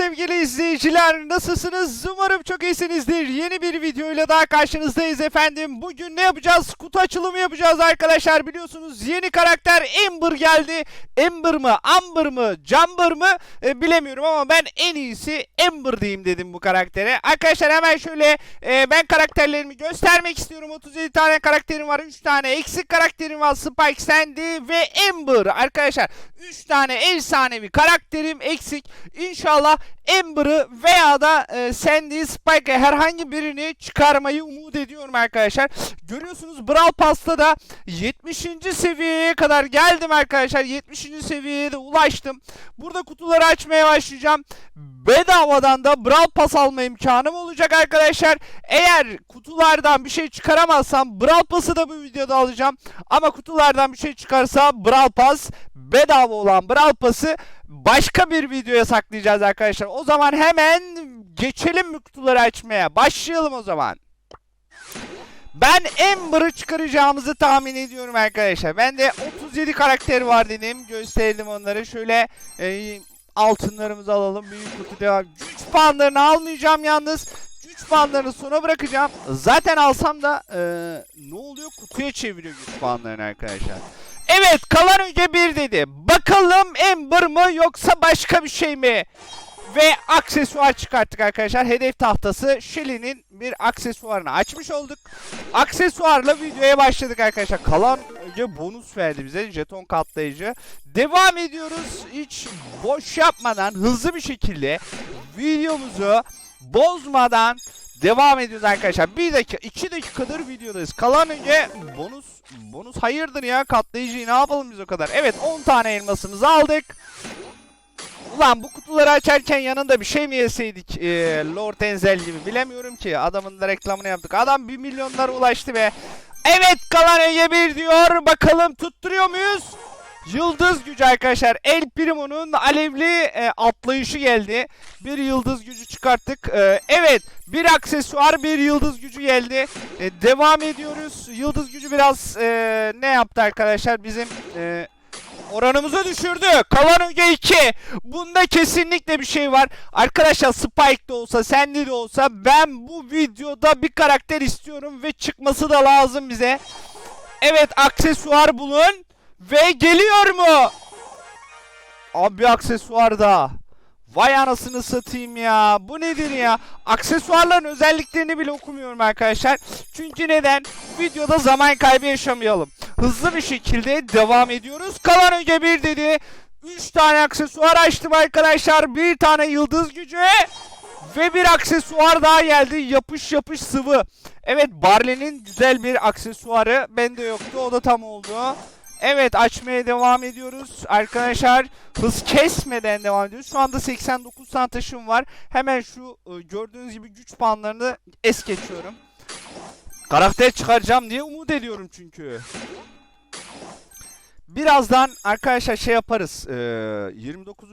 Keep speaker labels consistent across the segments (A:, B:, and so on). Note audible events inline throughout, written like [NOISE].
A: sevgili izleyiciler nasılsınız? Umarım çok iyisinizdir. Yeni bir videoyla daha karşınızdayız efendim. Bugün ne yapacağız? Kutu açılımı yapacağız arkadaşlar. Biliyorsunuz yeni karakter Ember geldi. Ember mı, Amber mı, Jumper mı E, bilemiyorum ama ben en iyisi Ember diyeyim dedim bu karaktere. Arkadaşlar hemen şöyle e, ben karakterlerimi göstermek istiyorum. 37 tane karakterim var. 3 tane eksik karakterim var. Spike, Sandy ve Ember. Arkadaşlar 3 tane efsanevi karakterim eksik. İnşallah Ember'ı veya da e, Sandy, Spike'ı herhangi birini çıkarmayı umut ediyorum arkadaşlar. Görüyorsunuz Brawl Pass'ta da 70. seviyeye kadar geldim arkadaşlar. 70. seviyeye de ulaştım. Burada kutuları açmaya başlayacağım. Bedavadan da Brawl Pass alma imkanım olacak arkadaşlar. Eğer kutulardan bir şey çıkaramazsam Brawl Pass'ı da bu videoda alacağım. Ama kutulardan bir şey çıkarsa Brawl Pass bedava olan Brawl Pass'ı başka bir videoya saklayacağız arkadaşlar. O zaman hemen geçelim kutuları açmaya? Başlayalım o zaman. Ben Ember'ı çıkaracağımızı tahmin ediyorum arkadaşlar. Ben de 37 karakter var dedim. Gösterdim onları. Şöyle e, altınlarımızı alalım. Büyük kutu devam. Güç puanlarını almayacağım yalnız. Güç puanlarını sona bırakacağım. Zaten alsam da e, ne oluyor? Kutuya çeviriyor güç puanlarını arkadaşlar. Evet kalan önce bir dedi. Bakalım Ember mı yoksa başka bir şey mi? Ve aksesuar çıkarttık arkadaşlar. Hedef tahtası Shelly'nin bir aksesuarını açmış olduk. Aksesuarla videoya başladık arkadaşlar. Kalan önce bonus verdi bize jeton katlayıcı. Devam ediyoruz. Hiç boş yapmadan hızlı bir şekilde videomuzu bozmadan devam ediyoruz arkadaşlar. Bir dakika, iki dakikadır videodayız. Kalan önce bonus, bonus hayırdır ya katlayıcıyı ne yapalım biz o kadar. Evet 10 tane elmasımızı aldık. Ulan bu kutuları açarken yanında bir şey mi yeseydik ee, Lord Enzel gibi bilemiyorum ki. Adamın da reklamını yaptık. Adam 1 milyonlara ulaştı be. Evet kalan Ege 1 diyor. Bakalım tutturuyor muyuz? Yıldız gücü arkadaşlar. El Primo'nun alevli e, atlayışı geldi. Bir yıldız gücü çıkarttık. E, evet bir aksesuar bir yıldız gücü geldi. E, devam ediyoruz. Yıldız gücü biraz e, ne yaptı arkadaşlar? Bizim e, oranımızı düşürdü. Kalan önce 2. Bunda kesinlikle bir şey var. Arkadaşlar Spike de olsa, Sandy de olsa ben bu videoda bir karakter istiyorum ve çıkması da lazım bize. Evet aksesuar bulun. Ve geliyor mu? Abi bir aksesuar da. Vay anasını satayım ya. Bu nedir ya? Aksesuarların özelliklerini bile okumuyorum arkadaşlar. Çünkü neden? Videoda zaman kaybı yaşamayalım. Hızlı bir şekilde devam ediyoruz. Kalan önce bir dedi. 3 tane aksesuar açtım arkadaşlar. Bir tane yıldız gücü. Ve bir aksesuar daha geldi. Yapış yapış sıvı. Evet Barley'nin güzel bir aksesuarı. Bende yoktu. O da tam oldu. Evet açmaya devam ediyoruz. Arkadaşlar hız kesmeden devam ediyoruz. Şu anda 89 tane taşım var. Hemen şu e, gördüğünüz gibi güç puanlarını es geçiyorum. Karakter çıkaracağım diye umut ediyorum çünkü. Birazdan arkadaşlar şey yaparız. Ee, 29.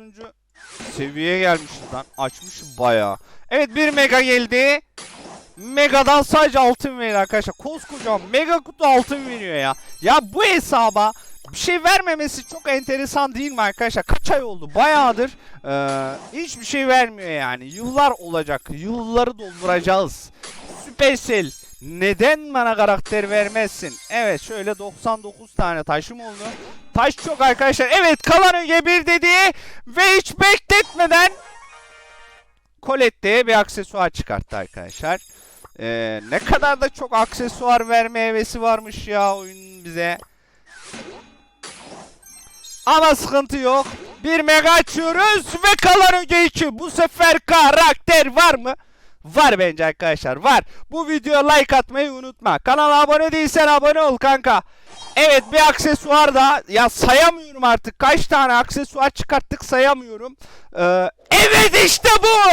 A: seviyeye gelmişiz lan. Açmışım bayağı. Evet bir mega geldi. Mega'dan sadece altın veriyor arkadaşlar. Koskocaman mega kutu altın veriyor ya. Ya bu hesaba bir şey vermemesi çok enteresan değil mi arkadaşlar? Kaç ay oldu? Bayağıdır ee, hiçbir şey vermiyor yani. Yıllar olacak. Yılları dolduracağız. Supercell neden bana karakter vermezsin? Evet şöyle 99 tane taşım oldu. Taş çok arkadaşlar. Evet kalan öge bir dedi ve hiç bekletmeden Colette'ye bir aksesuar çıkarttı arkadaşlar. Ee, ne kadar da çok aksesuar verme hevesi varmış ya oyunun bize. Ama sıkıntı yok. Bir mega açıyoruz ve kalan öge 2. Bu sefer karakter var mı? Var bence arkadaşlar var. Bu videoya like atmayı unutma. Kanala abone değilsen abone ol kanka. Evet bir aksesuar da ya sayamıyorum artık. Kaç tane aksesuar çıkarttık sayamıyorum. Ee, evet işte bu.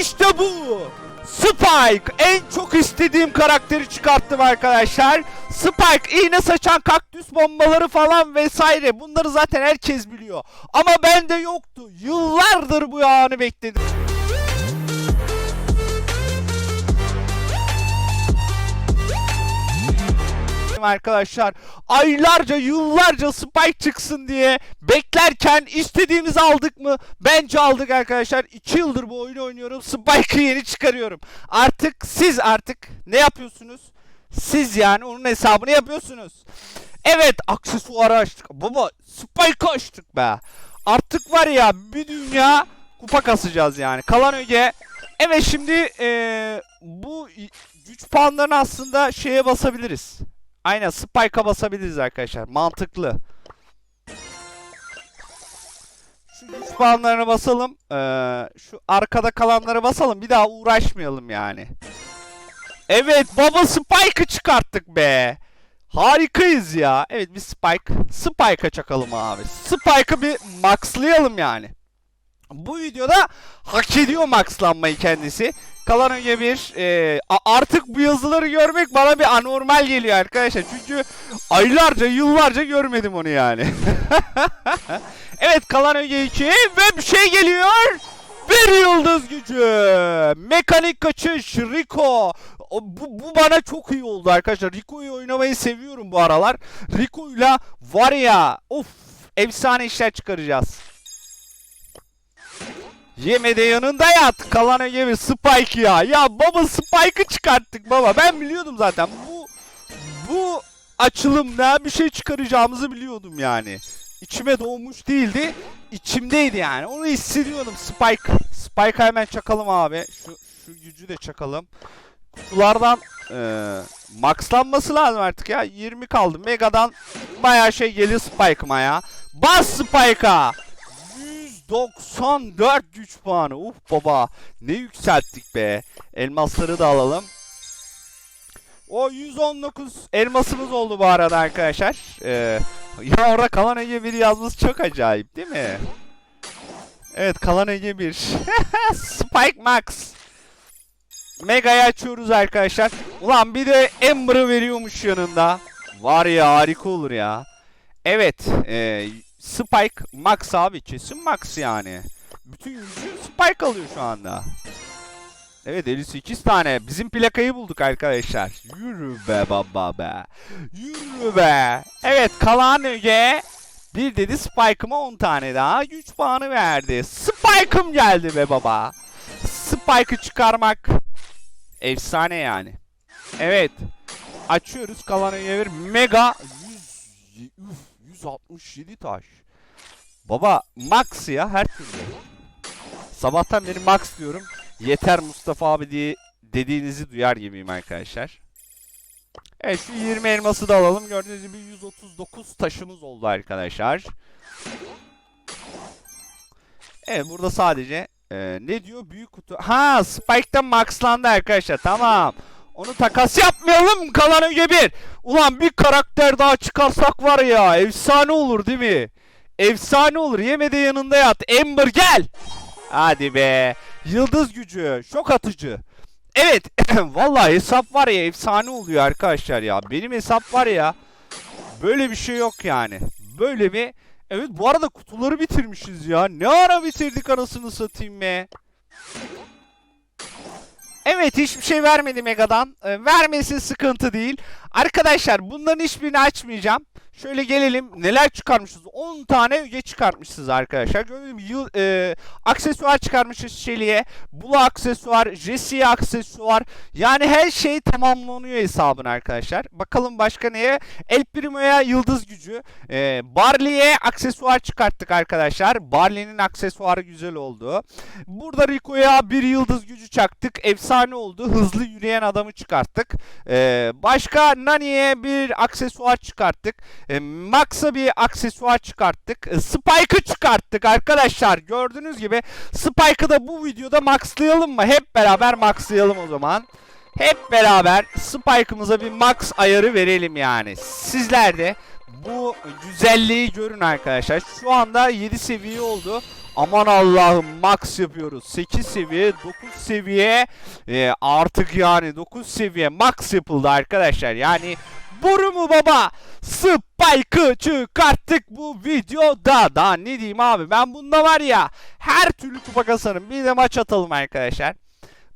A: İşte bu. Spike en çok istediğim karakteri çıkarttım arkadaşlar. Spike iğne saçan kaktüs bombaları falan vesaire bunları zaten herkes biliyor. Ama bende yoktu. Yıllardır bu anı bekledim. Bekledim arkadaşlar. Aylarca, yıllarca Spike çıksın diye beklerken istediğimizi aldık mı? Bence aldık arkadaşlar. 2 yıldır bu oyunu oynuyorum. Spike'ı yeni çıkarıyorum. Artık siz artık ne yapıyorsunuz? Siz yani onun hesabını yapıyorsunuz. Evet aksesuarı açtık. Baba Spike açtık be. Artık var ya bir dünya kupa kasacağız yani. Kalan öge. Evet şimdi eee, bu güç puanlarını aslında şeye basabiliriz. Aynen Spike'a basabiliriz arkadaşlar. Mantıklı. Şu güç puanlarına basalım. Eee, şu arkada kalanlara basalım. Bir daha uğraşmayalım yani. Evet baba Spike'ı çıkarttık be. Harikayız ya. Evet bir Spike. Spike'a çakalım abi. Spike'ı bir maxlayalım yani. Bu videoda hak ediyor maxlanmayı kendisi. Kalan önce bir e, artık bu yazıları görmek bana bir anormal geliyor arkadaşlar. Çünkü aylarca yıllarca görmedim onu yani. [LAUGHS] evet kalan önce 2 ve bir şey geliyor. Bir yıldız gücü. Mekanik kaçış Rico. Bu, bu bana çok iyi oldu arkadaşlar. Rico'yu oynamayı seviyorum bu aralar. Rico'yla var ya of efsane işler çıkaracağız. Yeme de yanında yat. Kalana yeme Spike ya. Ya baba Spike'ı çıkarttık baba. Ben biliyordum zaten. Bu bu açılımda bir şey çıkaracağımızı biliyordum yani. İçime doğmuş değildi. içimdeydi yani. Onu hissediyordum. Spike. Spike'a hemen çakalım abi. Şu şu gücü de çakalım. Kutulardan eee maxlanması lazım artık ya. 20 kaldı. Mega'dan bayağı şey geliyor Spike'ıma ya. Bas Spike'a. 194 güç puanı. Uf baba. Ne yükselttik be. Elmasları da alalım. O 119 elmasımız oldu bu arada arkadaşlar. Ee, ya orada kalan Ege 1 yazması çok acayip değil mi? Evet kalan Ege 1. [LAUGHS] Spike Max. Mega'yı açıyoruz arkadaşlar. Ulan bir de Ember'ı veriyormuş yanında. Var ya harika olur ya. Evet. E, Spike Max abi kesin Max yani. Bütün gücü Spike alıyor şu anda. Evet 58 tane. Bizim plakayı bulduk arkadaşlar. Yürü be baba be. Yürü be. Evet kalan öge. Bir dedi Spike'ıma 10 tane daha güç puanı verdi. Spike'ım geldi be baba. Spike'ı çıkarmak efsane yani. Evet. Açıyoruz kalan öge bir mega 100, üf, 167 taş. Baba max ya her türlü. Sabahtan beri max diyorum. Yeter Mustafa abi diye dediğinizi duyar gibiyim arkadaşlar. Evet şu 20 elması da alalım. Gördüğünüz gibi 139 taşımız oldu arkadaşlar. Evet burada sadece e, ne diyor büyük kutu. Ha Spike'da maxlandı arkadaşlar tamam. Onu takas yapmayalım kalan önce. Ulan bir karakter daha çıkarsak var ya efsane olur değil mi? Efsane olur. Yeme de yanında yat. Ember gel. Hadi be. Yıldız gücü. Şok atıcı. Evet. [CLEARS THROAT] Vallahi hesap var ya efsane oluyor arkadaşlar ya. Benim hesap var ya. Böyle bir şey yok yani. Böyle bir... Evet bu arada kutuları bitirmişiz ya. Ne ara bitirdik anasını satayım be. Evet hiçbir şey vermedi Mega'dan. Ee, vermesi sıkıntı değil. Arkadaşlar bunların hiçbirini açmayacağım. Şöyle gelelim. Neler çıkarmışız? 10 tane üye çıkartmışız arkadaşlar. Gördüğünüz gibi yıl, e, aksesuar çıkarmışız Shelly'e. Bula aksesuar, Jesse'ye aksesuar. Yani her şey tamamlanıyor hesabın arkadaşlar. Bakalım başka neye? El Primo'ya yıldız gücü. E, Barley'e aksesuar çıkarttık arkadaşlar. Barley'nin aksesuarı güzel oldu. Burada Rico'ya bir yıldız gücü çaktık. Efsane oldu. Hızlı yürüyen adamı çıkarttık. E, başka Nani'ye bir aksesuar çıkarttık. E, Max'a bir aksesuar çıkarttık. E, Spike'ı çıkarttık arkadaşlar. Gördüğünüz gibi Spike'ı da bu videoda maxlayalım mı? Hep beraber maxlayalım o zaman. Hep beraber Spike'ımıza bir max ayarı verelim yani. Sizler de bu güzelliği görün arkadaşlar. Şu anda 7 seviye oldu. Aman Allah'ım max yapıyoruz. 8 seviye, 9 seviye e, artık yani 9 seviye max yapıldı arkadaşlar. Yani boru mu baba? Spike'ı çıkarttık bu videoda. Daha ne diyeyim abi ben bunda var ya her türlü kupa kasarım. Bir de maç atalım arkadaşlar.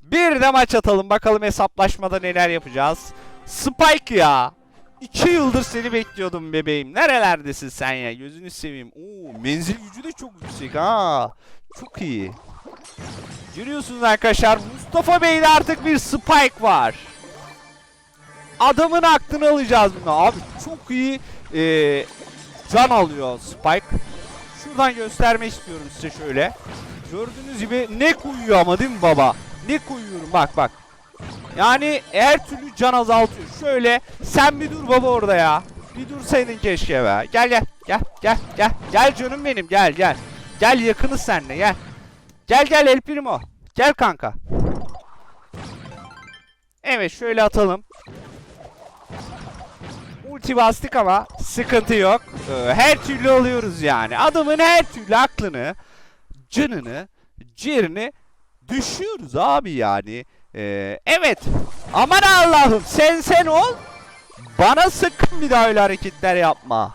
A: Bir de maç atalım bakalım hesaplaşmada neler yapacağız. Spike ya. İki yıldır seni bekliyordum bebeğim. Nerelerdesin sen ya? Gözünü seveyim. Oo, menzil gücü de çok yüksek ha. Çok iyi. Görüyorsunuz arkadaşlar Mustafa Bey'de artık bir spike var. Adamın aklını alacağız bunu. Abi çok iyi eee, can alıyor Spike. Şuradan göstermek istiyorum size şöyle. Gördüğünüz gibi ne koyuyor ama değil mi baba? Ne koyuyorum bak bak. Yani her türlü can azaltıyor. Şöyle sen bir dur baba orada ya. Bir dursaydın keşke be. Gel gel gel gel gel. Gel canım benim gel gel. Gel yakınız seninle gel. Gel gel El Primo. Gel kanka. Evet şöyle atalım. Ulti bastık ama sıkıntı yok. Ee, her türlü alıyoruz yani. Adamın her türlü aklını, canını, ciğerini düşüyoruz abi yani. Ee, evet. Aman Allah'ım sen sen ol. Bana sakın bir daha öyle hareketler yapma.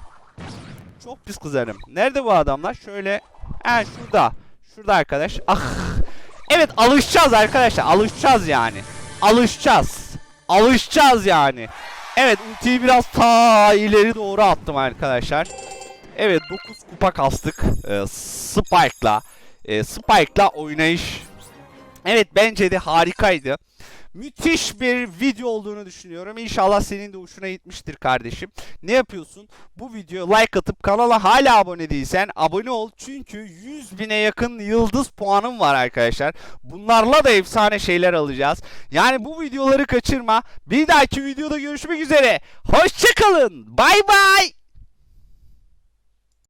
A: Çok pis kızarım. Nerede bu adamlar? Şöyle. Ha şurada. Şurada arkadaş. Ah. Evet alışacağız arkadaşlar. Alışacağız yani. Alışacağız. Alışacağız yani. Evet ultiyi biraz ta ileri doğru attım arkadaşlar. Evet 9 kupa kastık. Ee, Spike'la. Ee, Spike'la oynayış. Evet bence de harikaydı. Müthiş bir video olduğunu düşünüyorum. İnşallah senin de hoşuna gitmiştir kardeşim. Ne yapıyorsun? Bu videoya like atıp kanala hala abone değilsen abone ol. Çünkü 100 bine yakın yıldız puanım var arkadaşlar. Bunlarla da efsane şeyler alacağız. Yani bu videoları kaçırma. Bir dahaki videoda görüşmek üzere. Hoşçakalın. Bay bay.